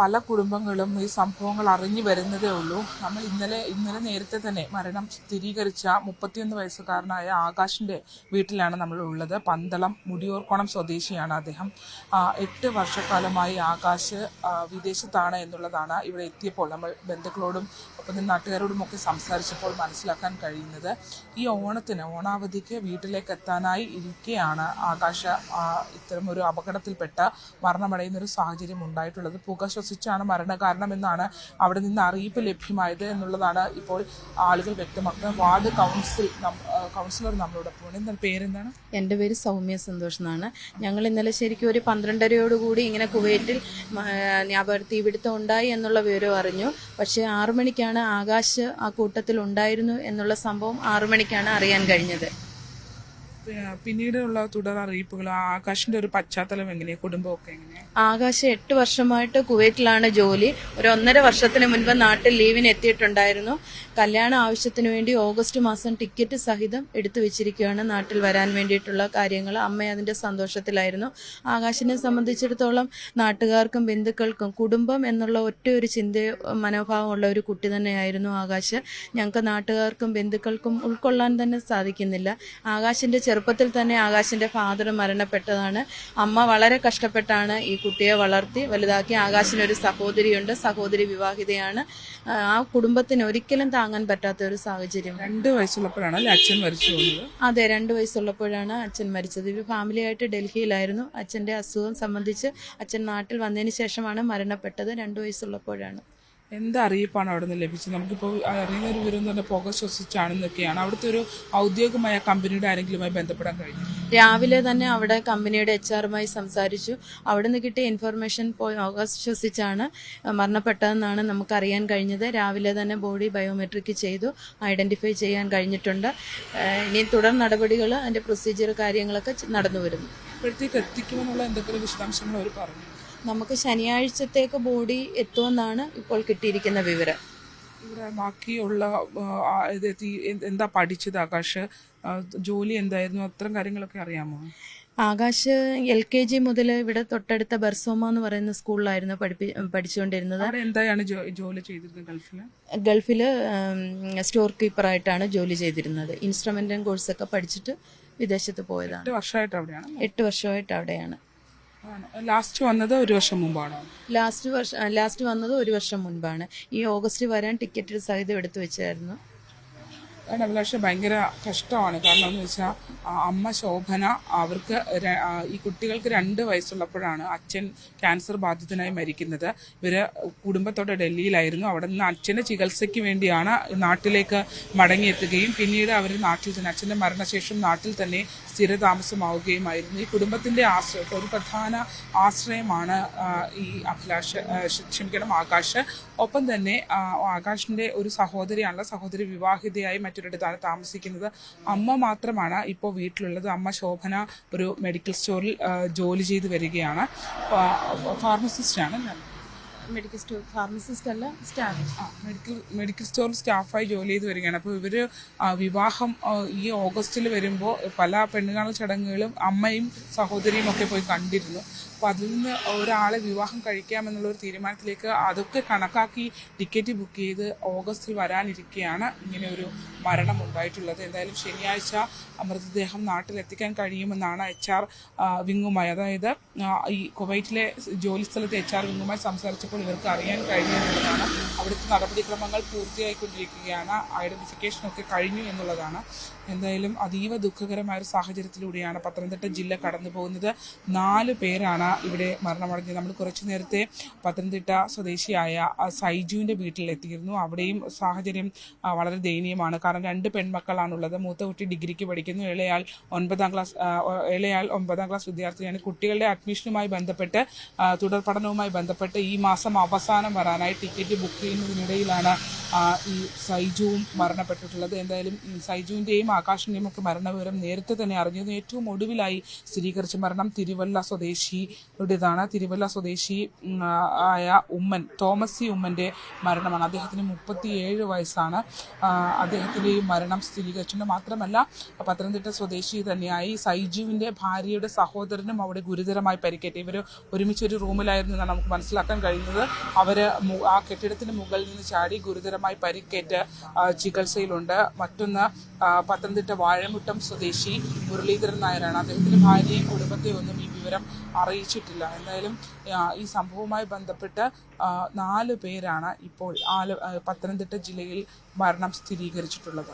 പല കുടുംബങ്ങളും ഈ സംഭവങ്ങൾ അറിഞ്ഞു വരുന്നതേ ഉള്ളൂ. നമ്മൾ ഇന്നലെ ഇന്നലെ നേരത്തെ തന്നെ മരണം സ്ഥിരീകരിച്ച മുപ്പത്തിയൊന്ന് വയസ്സുകാരനായ ആകാശിന്റെ വീട്ടിലാണ് നമ്മൾ ഉള്ളത്. പന്തളം മുടിയൂർക്കോണം സ്വദേശിയാണ് അദ്ദേഹം. എട്ട് വർഷക്കാലമായി ആകാശ് വിദേശത്താണ് എന്നുള്ളതാണ് ഇവിടെ എത്തിയപ്പോൾ നമ്മൾ ബന്ധുക്കളോടും ഒപ്പം നാട്ടുകാരോടും ഒക്കെ സംസാരിച്ചപ്പോൾ മനസ്സിലാക്കാൻ കഴിയുന്നത്. ഈ ഓണത്തിന് ഓണാവധിക്ക് വീട്ടിലേക്ക് എത്താനായി ഇരിക്കെയാണ് ആകാശ. ഇത്തരമൊരു അപകടത്തിൽപ്പെട്ട മരണമടയുന്ന ഒരു സാഹചര്യം ഉണ്ടായിട്ടുള്ളത്. പുക ശ്വസിച്ചാണ് മരണകാരണം എന്നാണ് അവിടെ നിന്ന് അറിയിപ്പ് ലഭ്യമായത് എന്നുള്ളതാണ് ഇപ്പോൾ ആളുകൾ വ്യക്തമാക്കുന്നത്. വാർഡ് കൗൺസിൽ കൗൺസിലർ നമ്മളോടൊപ്പം എന്താണ് പേരെന്താണ്? എന്റെ പേര് സൗമ്യ സന്തോഷ് എന്നാണ്. ഞങ്ങൾ ഇന്നലെ ശരിക്കും ഒരു പന്ത്രണ്ടരയോടുകൂടി ഇങ്ങനെ കുവൈറ്റിൽ വ്യാപാര തീപിടുത്തം ഉണ്ടായി എന്നുള്ള വിവരം അറിഞ്ഞു. പക്ഷേ ആറു മണിക്കാണ് ആകാശ് ആ കൂട്ടത്തിൽ ഉണ്ടായിരുന്നു എന്നുള്ള സംഭവം ആറു മണിക്കാണ് അറിയാൻ കഴിഞ്ഞത്. പിന്നീടുള്ള തുടർ അറിയിപ്പുകൾ ആകാശിന്റെ ഒരു പശ്ചാത്തലം എങ്ങനെയാ? കുടുംബമൊക്കെ എങ്ങനെയാണ് ആകാശ് എട്ട് വർഷമായിട്ട് കുവൈറ്റിലാണ് ജോലി. ഒരു ഒന്നര വർഷത്തിന് മുൻപ് നാട്ടിൽ ലീവിന് എത്തിയിട്ടുണ്ടായിരുന്നു. കല്യാണ ആവശ്യത്തിന് വേണ്ടി ഓഗസ്റ്റ് മാസം ടിക്കറ്റ് സഹിതം എടുത്തു വെച്ചിരിക്കുകയാണ്. നാട്ടിൽ വരാൻ വേണ്ടിയിട്ടുള്ള കാര്യങ്ങൾ അമ്മ അതിന്റെ സന്തോഷത്തിലായിരുന്നു. ആകാശിനെ സംബന്ധിച്ചിടത്തോളം നാട്ടുകാർക്കും ബന്ധുക്കൾക്കും കുടുംബം എന്നുള്ള ഒറ്റ ഒരു ചിന്ത മനോഭാവമുള്ള ഒരു കുട്ടി തന്നെയായിരുന്നു ആകാശ്. ഞങ്ങൾക്ക് നാട്ടുകാർക്കും ബന്ധുക്കൾക്കും ഉൾക്കൊള്ളാൻ തന്നെ സാധിക്കുന്നില്ല. ആകാശിന്റെ ചെറുപ്പത്തിൽ തന്നെ ആകാശിന്റെ ഫാദർ മരണപ്പെട്ടതാണ്. അമ്മ വളരെ കഷ്ടപ്പെട്ടാണ് ഈ കുട്ടിയെ വളർത്തി. വലുതാക്കി ആകാശിനൊരു സഹോദരിയുണ്ട്. സഹോദരി വിവാഹിതയാണ്. ആ, കുടുംബത്തിന് ഒരിക്കലും താങ്ങാൻ പറ്റാത്ത ഒരു സാഹചര്യം. രണ്ട് വയസ്സുള്ളപ്പോഴാണ് അച്ഛൻ മരിച്ചു അതെ രണ്ട് വയസ്സുള്ളപ്പോഴാണ് അച്ഛൻ മരിച്ചത്. ഇവർ ഫാമിലിയായിട്ട് ഡൽഹിയിലായിരുന്നു. അച്ഛന്റെ അസുഖം സംബന്ധിച്ച് അച്ഛൻ നാട്ടിൽ വന്നതിന് ശേഷമാണ് മരണപ്പെട്ടത്. രണ്ട് വയസ്സുള്ളപ്പോഴാണ്. എന്ത് അറിയിപ്പാണ് അവിടെ നിന്ന് ലഭിച്ചത്? നമുക്കിപ്പോൾ അറിയുന്ന ഒരു വിവരം തന്നെ പുക ശ്വസിച്ചാണെന്നൊക്കെയാണ്. അവിടുത്തെ ഒരു ഔദ്യോഗികമായ കമ്പനിയുടെ ആരെങ്കിലുമായി ബന്ധപ്പെടാൻ കഴിഞ്ഞു? രാവിലെ തന്നെ അവിടെ കമ്പനിയുടെ എച്ച് ആറുമായി സംസാരിച്ചു. അവിടെ നിന്ന് കിട്ടിയ ഇൻഫർമേഷൻ പോയി ഓഗസ്റ്റ് ശ്വസിച്ചാണ് മരണപ്പെട്ടതെന്നാണ് നമുക്ക് അറിയാൻ കഴിഞ്ഞത്. രാവിലെ തന്നെ ബോഡി ബയോമെട്രിക് ചെയ്തു ഐഡന്റിഫൈ ചെയ്യാൻ കഴിഞ്ഞിട്ടുണ്ട്. ഇനി തുടർ നടപടികൾ അതിന്റെ പ്രൊസീജിയർ കാര്യങ്ങളൊക്കെ നടന്നു വരുന്നു ഇപ്പോഴത്തേക്ക് എത്തിക്കുമെന്നുള്ള എന്തെങ്കിലും വിശദാംശങ്ങൾ അവർ പറഞ്ഞു? നമുക്ക് ശനിയാഴ്ചത്തേക്ക് ബോഡി എത്തുമെന്നാണ് ഇപ്പോൾ കിട്ടിയിരിക്കുന്ന വിവരം. ഇവിടെ ബാക്കിയുള്ള എന്ത് പഠിച്ചത് ആകാശ്? ജോലി എന്തായിരുന്നു? അത്തരം കാര്യങ്ങളൊക്കെ അറിയാമോ? ആകാശ് എൽ കെ ജി മുതൽ ഇവിടെ തൊട്ടടുത്ത ബർസോമ എന്ന് പറയുന്ന സ്കൂളിലായിരുന്നു പഠിപ്പി പഠിച്ചുകൊണ്ടിരുന്നത്. എന്താണ് ജോലി ചെയ്തിരുന്നത് ഗൾഫിൽ? ഗൾഫിൽ സ്റ്റോർ കീപ്പറായിട്ടാണ് ജോലി ചെയ്തിരുന്നത്. ഇൻസ്ട്രുമെന്റും കോഴ്സൊക്കെ പഠിച്ചിട്ട് വിദേശത്ത് പോയതാണ്. എട്ട് വർഷമായിട്ട് അവിടെയാണ്. എട്ട് വർഷമായിട്ട് അവിടെയാണ്. ലാസ്റ്റ് വന്നത് ഒരു വർഷം മുമ്പാണോ? ലാസ്റ്റ് വർഷം ലാസ്റ്റ് വന്നത് ഒരു വർഷം മുൻപാണ്. ഈ ഓഗസ്റ്റ് വരാൻ ടിക്കറ്റ് സഹിതം എടുത്തു വെച്ചായിരുന്നു. അഭിലാഷ് ഭയങ്കര കഷ്ടമാണ്. കാരണം എന്ന് വെച്ചാൽ അമ്മ ശോഭന അവർക്ക് ഈ കുട്ടികൾക്ക് രണ്ട് വയസ്സുള്ളപ്പോഴാണ് അച്ഛൻ ക്യാൻസർ ബാധിതനായി മരിക്കുന്നത്. ഇവർ കുടുംബത്തോടെ ഡൽഹിയിലായിരുന്നു. അവിടെ നിന്ന് അച്ഛന്റെ ചികിത്സയ്ക്ക് വേണ്ടിയാണ് നാട്ടിലേക്ക് മടങ്ങിയെത്തുകയും പിന്നീട് അവർ നാട്ടിൽ തന്നെ അച്ഛന്റെ മരണശേഷം നാട്ടിൽ തന്നെ സ്ഥിരതാമസമാവുകയുമായിരുന്നു. ഈ കുടുംബത്തിന്റെ ആശ്രയം ഒരു പ്രധാന ആശ്രയമാണ് ഈ അഭിലാഷ് ക്ഷമിക്കണം ആകാശ്. ഒപ്പം തന്നെ ആകാശിന്റെ ഒരു സഹോദരിയാണല്ലോ സഹോദരി വിവാഹിതയായി മറ്റൊരിടത്താണ് താമസിക്കുന്നത്. അമ്മ മാത്രമാണ് ഇപ്പോൾ വീട്ടിലുള്ളത്. അമ്മ ശോഭന ഒരു മെഡിക്കൽ സ്റ്റോറിൽ ജോലി ചെയ്ത് വരികയാണ്. ഫാർമസിസ്റ്റാണ് ഞാൻ മെഡിക്കൽ സ്റ്റോർ ഫാർമസിസ്റ്റ് അല്ല സ്റ്റാഫ് മെഡിക്കൽ മെഡിക്കൽ സ്റ്റോറിൽ സ്റ്റാഫായി ജോലി ചെയ്ത് വരികയാണ്. അപ്പോൾ ഇവർ വിവാഹം ഈ ഓഗസ്റ്റിൽ വരുമ്പോൾ പല പെണ്ണുകാണ ചടങ്ങുകളും അമ്മയും സഹോദരിയും ഒക്കെ പോയി കണ്ടിരുന്നു. അപ്പോൾ അതിൽ നിന്ന് ഒരാളെ വിവാഹം കഴിക്കാമെന്നുള്ള ഒരു തീരുമാനത്തിലേക്ക് അതൊക്കെ കണക്കാക്കി ടിക്കറ്റ് ബുക്ക് ചെയ്ത് ഓഗസ്റ്റിൽ വരാനിരിക്കുകയാണ് ഇങ്ങനെ ഒരു മരണം ഉണ്ടായിട്ടുള്ളത്. എന്തായാലും ശനിയാഴ്ച മൃതദേഹം നാട്ടിലെത്തിക്കാൻ കഴിയുമെന്നാണ് എച്ച് ആർ വിങ്ങുമായി. അതായത് ഈ കുവൈറ്റിലെ ജോലി സ്ഥലത്തെ എച്ച് ആർ വിങ്ങുമായി സംസാരിച്ചപ്പോൾ ഇവർക്ക് അറിയാൻ കഴിഞ്ഞെന്നുള്ളതാണ് അവിടുത്തെ നടപടിക്രമങ്ങൾ പൂർത്തിയായിക്കൊണ്ടിരിക്കുകയാണ്. ഐഡന്റിഫിക്കേഷൻ ഒക്കെ കഴിഞ്ഞു എന്നുള്ളതാണ്. എന്തായാലും അതീവ ദുഃഖകരമായ ഒരു സാഹചര്യത്തിലൂടെയാണ് പത്തനംതിട്ട ജില്ല കടന്നു പോകുന്നത് നാല് പേരാണ് ഇവിടെ മരണമടഞ്ഞത്. നമ്മൾ കുറച്ചു നേരത്തെ പത്തനംതിട്ട സ്വദേശിയായ സൈജുവിന്റെ വീട്ടിലെത്തിയിരുന്നു. അവിടെയും സാഹചര്യം വളരെ ദയനീയമാണ്. കാരണം രണ്ട് പെൺമക്കളാണുള്ളത്. മൂത്ത കുട്ടി ഡിഗ്രിക്ക് പഠിക്കുന്നു. ഇളയാൾ ഒൻപതാം ക്ലാസ് ഇളയാൾ ഒമ്പതാം ക്ലാസ് വിദ്യാർത്ഥിയാണ്. കുട്ടികളുടെ അഡ്മിഷനുമായി ബന്ധപ്പെട്ട് തുടർ പഠനവുമായി ബന്ധപ്പെട്ട് ഈ മാസം അവസാനം വരാനായി ടിക്കറ്റ് ബുക്ക് ചെയ്യുന്നതിനിടയിലാണ് ഈ സൈജുവും മരണപ്പെട്ടിട്ടുള്ളത്. എന്തായാലും ഈ ആകാശിന്റെയും ഒക്കെ മരണവിവരം നേരത്തെ തന്നെ അറിഞ്ഞത് ഏറ്റവും ഒടുവിലായി സ്ഥിരീകരിച്ച മരണം തിരുവല്ല സ്വദേശിയുടേതാണ്. തിരുവല്ല സ്വദേശി ആയ ഉമ്മൻ തോമസ് സി ഉമ്മന്റെ മരണമാണ്. അദ്ദേഹത്തിന് മുപ്പത്തിയേഴ് വയസ്സാണ്. ആ, ഈ മരണം സ്ഥിരീകരിച്ചിട്ടുണ്ട് മാത്രമല്ല പത്തനംതിട്ട സ്വദേശി തന്നെയായി സൈജുവിന്റെ ഭാര്യയുടെ സഹോദരനും അവിടെ ഗുരുതരമായി പരിക്കേറ്റി. ഇവർ ഒരുമിച്ച് ഒരു റൂമിലായിരുന്നു എന്നാണ് നമുക്ക് മനസ്സിലാക്കാൻ കഴിയുന്നത്. അവർ ആ കെട്ടിടത്തിന് മുകളിൽ നിന്ന് ചാടി ഗുരുതരമായി പരിക്കേറ്റ് ചികിത്സയിലുണ്ട്. മറ്റൊന്ന് പത്തനംതിട്ട വാഴമുട്ടം സ്വദേശി മുരളീധരൻ നായരാണ്. അദ്ദേഹത്തിന്റെ ഭാര്യയും കുടുംബത്തെയും ഒന്നും ഈ വിവരം അറിയിച്ചിട്ടില്ല. എന്തായാലും ഈ സംഭവവുമായി ബന്ധപ്പെട്ട് നാല് പേരാണ് ഇപ്പോൾ ആല പത്തനംതിട്ട ജില്ലയിൽ മരണം സ്ഥിരീകരിച്ചിട്ടുള്ളത്.